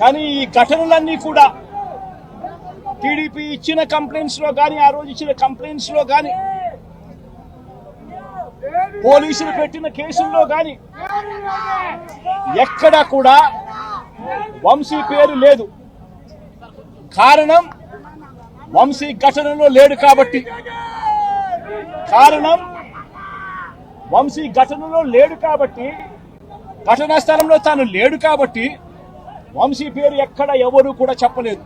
కానీ ఈ ఘటనలన్నీ కూడా టీడీపీ ఇచ్చిన కంప్లైంట్స్లో కానీ ఆ రోజు ఇచ్చిన కంప్లైంట్స్లో కానీ పోలీసులు పెట్టిన కేసుల్లో కానీ ఎక్కడ కూడా వంశీ పేరు లేదు. కారణం వంశీ ఘటనలో లేడు కాబట్టి. కారణం వంశీ ఘటనలో లేడు కాబట్టి ఘటనా స్థలంలో తాను లేడు కాబట్టి వంశీ పేరు ఎక్కడ ఎవరు కూడా చెప్పలేదు.